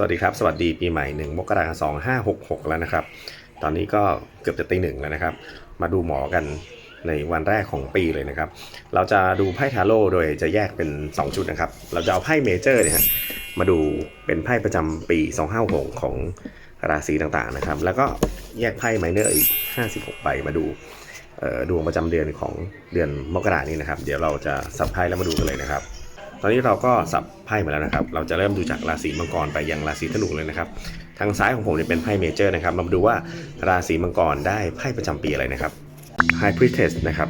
สวัสดีครับ สวัสดีปีใหม่หนึ่งมกราคมสองห้าหกหกแล้วนะครับ ตอนนี้ก็เกือบจะตีหนึ่งแล้วนะครับ มาดูหมอกันในวันแรกของปีเลยนะครับ เราจะดูไพ่ทาโร่โดยจะแยกเป็น 2 ชุดนะครับ เราจะเอาไพ่เมเจอร์เนี่ยมาดูเป็นไพ่ประจำปี2 5 6ของราศีต่างๆนะครับ แล้วก็แยกไพ่ไมเนอร์อีก 56ใบมาดูดวงประจำเดือนของเดือนมกรานี้นะครับ เดี๋ยวเราจะสับไพ่แล้วมาดูกันเลยนะครับ ตอนนี้เราก็สับไพ่มาแล้วนะครับ เราจะเริ่มดูจากราศีมังกรไปยังราศีธนูเลยนะครับ ทางซ้ายของผมเนี่ยเป็นไพ่เมเจอร์นะครับ มาดูว่าราศีมังกรได้ไพ่ประจำปีอะไรนะครับ High Priestess นะครับ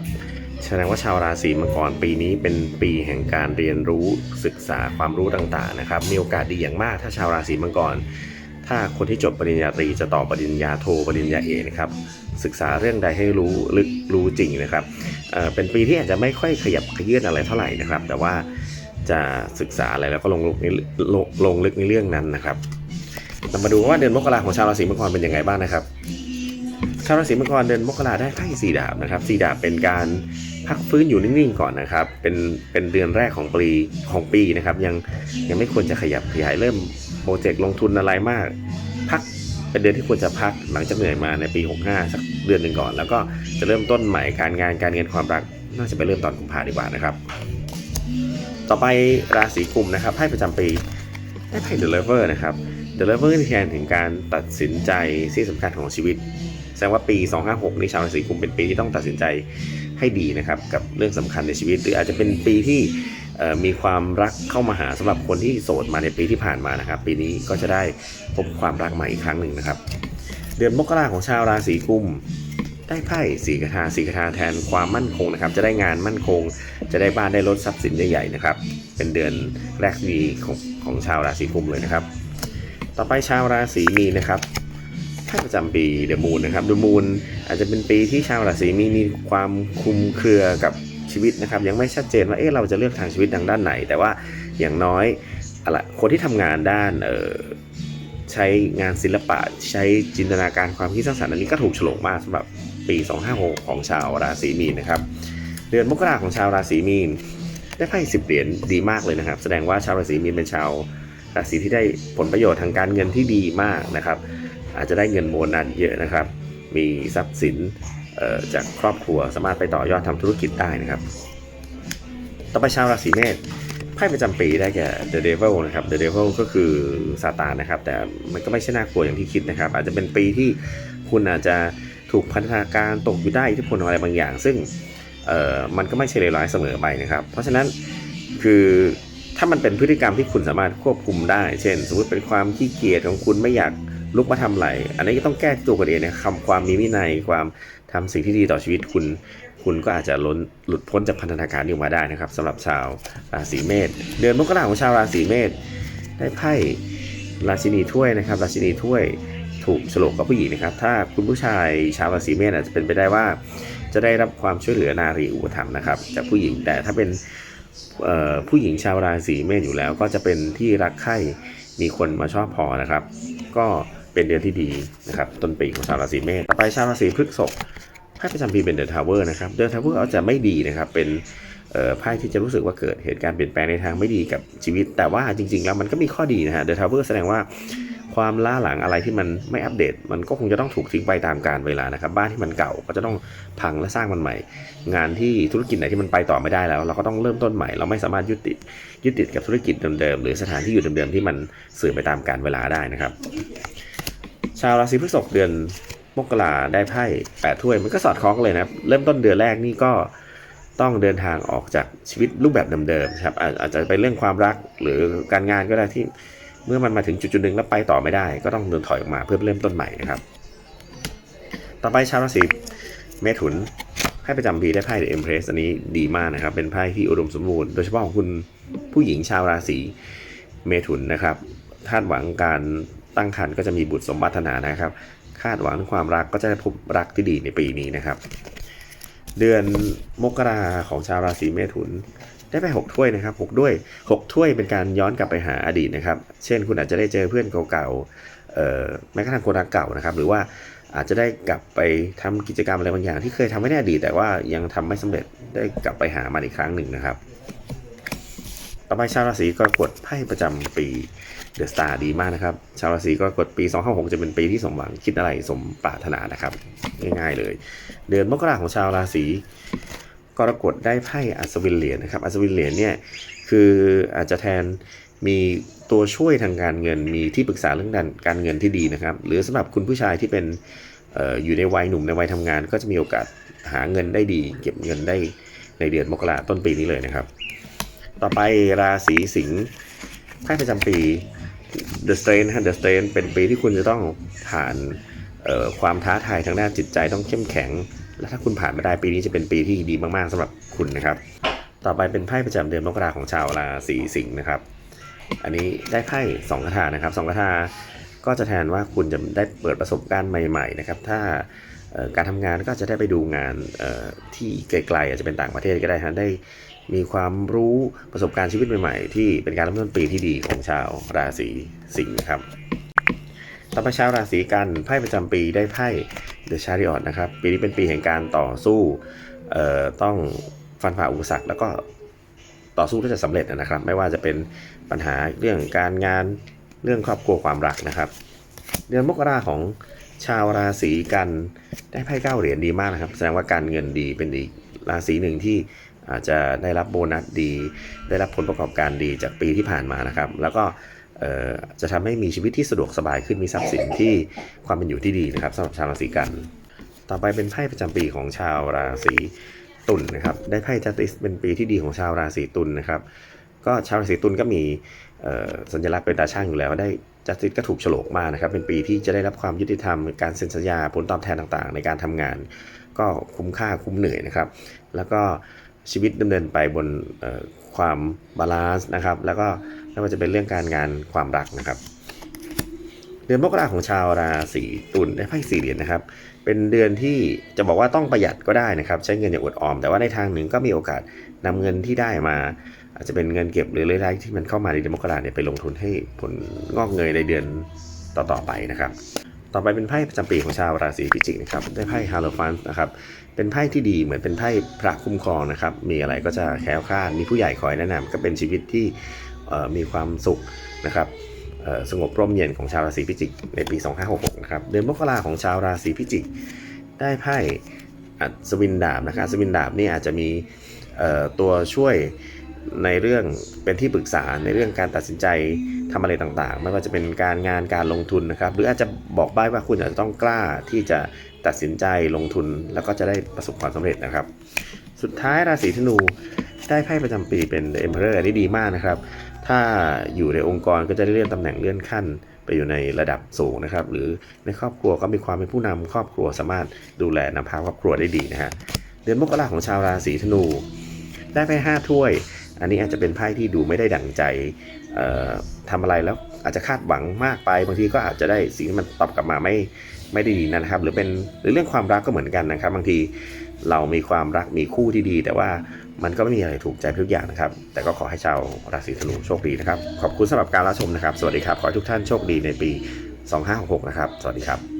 แสดงว่าชาวราศีมังกรปีนี้เป็นปีแห่งการเรียนรู้ศึกษาความรู้ต่างๆนะครับ มีโอกาสดีอย่างมากถ้าชาวราศีมังกร ถ้าคนที่จบปริญญาตรีจะต่อปริญญาโทปริญญาเอกนะครับศึกษาเรื่องใดให้รู้ลึกรู้จริงนะครับเเป็นปีที่อาจจะไม่ค่อยขยับขยื่นอะไรเท่าไหร่นะครับ แต่ว่า จะศึกษาอะไรแล้วก็ลงลึกในลงลงลึกในเรื่องนั้นนะครับเรามาดูว่าเดือนมกราของชาวราศีมังกรเป็นยังไงบ้างนะครับ ชาวราศีมังกรเดือนมกราได้ไพ่สี่ดาบนะครับสี่ดาบเป็นการพักฟื้นอยู่นิ่งๆก่อนนะครับ เป็นเป็นเดือนแรกของปีของปีนะครับ ยังยังไม่ควรจะขยับขยายเริ่มโปรเจกต์ลงทุนอะไรมาก พักเป็นเดือนที่ควรจะพักหลังจากเหนื่อยมาในปี 65 สักเดือนหนึ่งก่อน แล้วก็จะเริ่มต้นใหม่การงานการเงินความรักน่าจะไปเริ่มตอนกุมภาดีกว่านะครับ ต่อไปราศีกุมนะครับไพ่ประจำปีได้ไพ่ The Lover นะครับ The Lover ที่แทนถึงการตัดสินใจที่สำคัญของชีวิต แสดงว่าปี 256 นี้ชาวราศีกุมเป็นปีที่ต้องตัดสินใจให้ดีนะครับกับเรื่องสำคัญในชีวิต หรืออาจจะเป็นปีที่มีความรักเข้ามาหาสำหรับคนที่โสดมาในปีที่ผ่านมานะครับ ปีนี้ก็จะได้พบความรักใหม่อีกครั้งหนึ่งนะครับ เดือนมกราของชาวราศีกุม ได้ไพ่สีกระทาสีกระทาแทนความมั่นคงนะครับ จะได้งานมั่นคง จะได้บ้านได้รถทรัพย์สินใหญ่ๆนะครับ เป็นเดือนแรกดีของของชาวราศีกุมเลยนะครับ ต่อไปชาวราศีมีนนะครับไพ่ประจำปีเดอะมูนนะครับเดอะมูนอาจจะเป็นปีที่ชาวราศีมีนมีความคุมเครือกับชีวิตนะครับ ยังไม่ชัดเจนว่าเอ๊ะเราจะเลือกทางชีวิตทางด้านไหน แต่ว่าอย่างน้อยอะไรคนที่ทำงานด้านเอ่อใช้งานศิลปะใช้จินตนาการความคิดสร้างสรรค์อันนี้ก็ถูกฉลกมากสำหรับ ปี 256 ของชาวราศีมีนนะครับเดือนมกราของชาวราศีมีน ได้ไพ่สิบเหรียญดีมากเลยนะครับ แสดงว่าชาวราศีมีนเป็นชาวราศีที่ได้ผลประโยชน์ทางการเงินที่ดีมากนะครับ อาจจะได้เงินโบนัสเยอะนะครับ มีทรัพย์สินจากครอบครัวสามารถไปต่อยอดทำธุรกิจได้นะครับ ต่อไปชาวราศีเมษไพ่ประจำปีได้แก่ The Devil นะครับ The Devil ก็คือซาตานนะครับ แต่มันก็ไม่ใช่น่ากลัวอย่างที่คิดนะครับ อาจจะเป็นปีที่คุณอาจจะ ถูกพันธนาการตกอยู่ได้อิทธิพลของอะไรบางอย่าง ซึ่งมันก็ไม่ใช่เลวร้ายเสมอไปนะครับ เพราะฉะนั้นคือถ้ามันเป็นพฤติกรรมที่คุณสามารถควบคุมได้ เช่น สมมติเป็นความขี้เกียจของคุณไม่อยากลุกมาทำอะไรอันนี้ก็ต้องแก้ตัวคุณเองนะครับความมีวินัยความทำสิ่งที่ดีต่อชีวิตคุณ คุณก็อาจจะล้นหลุดพ้นจากพันธนาการนี้มาได้นะครับสำหรับชาวราศีเมษเดือนมกราของชาวราศีเมษได้ไพ่ราชินีถ้วยนะครับ ราชินีถ้วย ถูกฉลกกับผู้หญิงนะครับ ถ้าคุณผู้ชายชาวราศีเมษอาจจะเป็นไปได้ว่า จะได้รับความช่วยเหลือนารีอุปถัมภ์นะครับจากผู้หญิงแต่ถ้าเป็นผู้หญิงชาวราศีเมษอยู่แล้ว ก็จะเป็นที่รักใคร่มีคนมาชอบพอนะครับ ก็เป็นเดือนที่ดีนะครับต้นปีของชาวราศีเมษต่อไปชาวราศีพฤษภไพ่ประจำปีเป็นเดอะทาวเวอร์นะครับเดอะทาวเวอร์อาจจะไม่ดีนะครับเป็นไพ่ที่จะรู้สึกว่าเกิดเหตุการณ์เปลี่ยนแปลงในทางไม่ดีกับชีวิต แต่ว่าจริงๆแล้วมันก็มีข้อดีนะฮะเดอะทาวเวอร์แสดงว่า ความล้าหลังอะไรที่มันไม่อัปเดต มันก็คงจะต้องถูกทิ้งไปตามกาลเวลานะครับ บ้านที่มันเก่าก็จะต้องพังและสร้างมันใหม่ งานที่ธุรกิจไหนที่มันไปต่อไม่ได้แล้ว เราก็ต้องเริ่มต้นใหม่ เราไม่สามารถยึดติดยึดติดกับธุรกิจเดิมๆหรือสถานที่อยู่เดิมๆที่มันเสื่อมไปตามกาลเวลาได้นะครับ ชาวราศีพฤษภเดือนมกราได้ไพ่แปดถ้วยมันก็สอดคล้องเลยนะเริ่มต้นเดือนแรกนี่ก็ต้องเดินทางออกจากชีวิตรูปแบบเดิมๆครับอาอาจจะเป็นเรื่องความรักหรือการงานก็ได้ที่ เมื่อมันมาถึงจุดจุดๆหนึ่งแล้วไปต่อไม่ได้ ก็ต้องเดินถอยออกมาเพื่อเริ่มต้นใหม่นะครับ ต่อไปชาวราศีเมถุนไพ่ประจำปีได้ไพ่ The Empress อันนี้ดีมากนะครับ เป็นไพ่ที่อุดมสมบูรณ์โดยเฉพาะของคุณผู้หญิงชาวราศีเมถุนนะครับคาดหวังการตั้งครรภ์ก็จะมีบุตรสมบัตินานะครับ คาดหวังความรักก็จะได้พบรักที่ดีในปีนี้นะครับ เดือนมกราของชาวราศีเมถุน ได้ไปหกถ้วยนะครับหกด้วยหกถ้วยเป็นการย้อนกลับไปหาอดีตนะครับ เช่นคุณอาจจะได้เจอเพื่อนเก่าๆเอ่อแม้กระทั่งคนรักเก่านะครับ หรือว่าอาจจะได้กลับไปทำกิจกรรมอะไรบางอย่าง ที่เคยทำไว้ในอดีตแต่ว่ายังทำไม่สำเร็จได้กลับไปหามันอีกครั้งหนึ่งนะครับ ต่อไปชาวราศีกรกฎไพ่ประจำปีเดอะสตาร์ดีมากนะครับ ชาวราศีกรกฎปี256จะเป็นปีที่สมหวังคิดอะไรสมปรารถนานะครับ ง่ายๆเลย เดือนมกราของชาวราศี กรกฎได้ไพ่อัศวินเหรียญนะครับ อัศวินเหรียญเนี่ยคืออาจจะแทนมีตัวช่วยทางการเงิน มีที่ปรึกษาเรื่องการเงินที่ดีนะครับ หรือสำหรับคุณผู้ชายที่เป็นอออยู่ในวัยหนุ่มในวัยทำงาน ก็จะมีโอกาสหาเงินได้ดี เก็บเงินได้ในเดือนมกราต้นปีนี้เลยนะครับ ต่อไปราศีสิงห์ไพ่ประจำปี The Strain ฮะ The Strain เป็นปีที่คุณจะต้องผ่านความท้าทายทางด้านจิตใจต้องเข้มแข็ง และถ้าคุณผ่านมาได้ปีนี้จะเป็นปีที่ดีมากๆสำหรับคุณนะครับ ต่อไปเป็นไพ่ประจำเดือนมกราของชาวราศีสิงห์นะครับ อันนี้ได้ไพ่สองคาถานะครับสองคาถาก็จะแทนว่าคุณจะได้เปิดประสบการณ์ใหม่ ๆ นะครับ ถ้าการทำงานก็จะได้ไปดูงานที่ไกลๆอาจจะเป็นต่างประเทศก็ได้ฮะได้มีความรู้ประสบการณ์ชีวิตใหม่ๆ ที่เป็นการเริ่มต้นปีที่ดีของชาวราศีสิงห์ครับ ต่อไปชาวราศีกันไพ่ประจำปีได้ไพ่ The Chariot นะครับ ปีนี้เป็นปีแห่งการต่อสู้เอ่อต้องฟันฝ่าอุปสรรคแล้วก็ต่อสู้ที่จะสำเร็จนะครับ ไม่ว่าจะเป็นปัญหาเรื่องการงานเรื่องครอบครัวความรักนะครับ เดือนมกราของชาวราศีกันได้ไพ่เก้าเหรียญดีมากนะครับ แสดงว่าการเงินดีเป็นอีกราศีหนึ่งที่อาจจะได้รับโบนัสดี ได้รับผลประกอบการดีจากปีที่ผ่านมานะครับ แล้วก็ จะทำให้มีชีวิตที่สะดวกสบายขึ้นมีทรัพย์สินที่ความเป็นอยู่ที่ดีนะครับสำหรับชาวราศีกัน ต่อไปเป็นไพ่ประจำปีของชาวราศีตุลนนะครับ ได้ไพ่จัติสเป็นปีที่ดีของชาวราศีตุลนนะครับ ก็ชาวราศีตุลก็มีเอ่อสัญลักษณ์เป็นตาช่างอยู่แล้วได้จัติสก็ถูกโฉลกมากนะครับ เป็นปีที่จะได้รับความยุติธรรม การเซ็นสัญญาผลตอบแทนต่างๆ ในการทำงาน ก็คุ้มค่าคุ้มเหนื่อยนะครับ แล้วก็ชีวิตดำเนินไปบนเอ่อความบาลานซ์นะครับ แล้วก็ ไม่ว่าจะเป็นเรื่องการงานความรักนะครับ เดือนมกราของชาวราศีตุลได้ไพ่สี่เหรียญนะครับ เป็นเดือนที่จะบอกว่าต้องประหยัดก็ได้นะครับ ใช้เงินอย่างอดออม แต่ว่าในทางหนึ่งก็มีโอกาสนำเงินที่ได้มา อาจจะเป็นเงินเก็บหรือรายได้ที่มันเข้ามาในเดือนมกราเนี่ยไปลงทุนให้ผลงอกเงยในเดือนต่อๆไปนะครับต่อไปเป็นไพ่ประจำปีของชาวราศีพิจิกนะครับ ได้ไพ่ฮาโลฟันนะครับ เป็นไพ่ที่ดีเหมือนเป็นไพ่พระคุ้มครองนะครับ มีอะไรก็จะแคล้วคลาด มีผู้ใหญ่คอยแนะนำก็เป็นชีวิตที่ มีความสุขนะครับสงบร่มเย็นของชาวราศีพิจิกในปี 2566 นะครับ เดือนมกราของชาวราศีพิจิก ได้ไพ่อัศวินดาบนะครับอัศวินดาบนี่อาจจะมีตัวช่วยในเรื่องเป็นที่ปรึกษาในเรื่องการตัดสินใจทำอะไรต่างๆ ไม่ว่าจะเป็นการงานการลงทุนนะครับ หรืออาจจะบอกใบ้ว่าคุณอาจจะต้องกล้าที่จะ ตัดสินใจลงทุนแล้วก็จะได้ประสบความสำเร็จนะครับ สุดท้ายราศีธนูได้ไพ่ประจำปีเป็น Emperor อันนี้ดีมากนะครับ ถ้าอยู่ในองค์กรก็จะได้เลื่อนตำแหน่งเลื่อนขั้น ไปอยู่ในระดับสูงนะครับ หรือในครอบครัวก็มีความเป็นผู้นำครอบครัวสามารถดูแลนำพาครอบครัวได้ดีนะฮะเดือนมกราของชาวราศีธนู ได้ไพ่ห้าถ้วย อันนี้อาจจะเป็นไพ่ที่ดูไม่ได้ดั่งใจเอ่อทำอะไรแล้วอาจจะคาดหวังมากไป บางทีก็อาจจะได้สิ่งที่มันตอบกลับมาไม่ ไม่ได้ดีนะครับ หรือเป็นหรือเรื่องความรักก็เหมือนกันนะครับ บางทีเรามีความรักมีคู่ที่ดี แต่ว่ามันก็ไม่มีอะไรถูกใจทุกอย่างนะครับ แต่ก็ขอให้ชาวราศีธนูโชคดีนะครับ ขอบคุณสำหรับการรับชมนะครับ สวัสดีครับ ขอให้ทุกท่านโชคดีในปี 2566 นะครับ สวัสดีครับ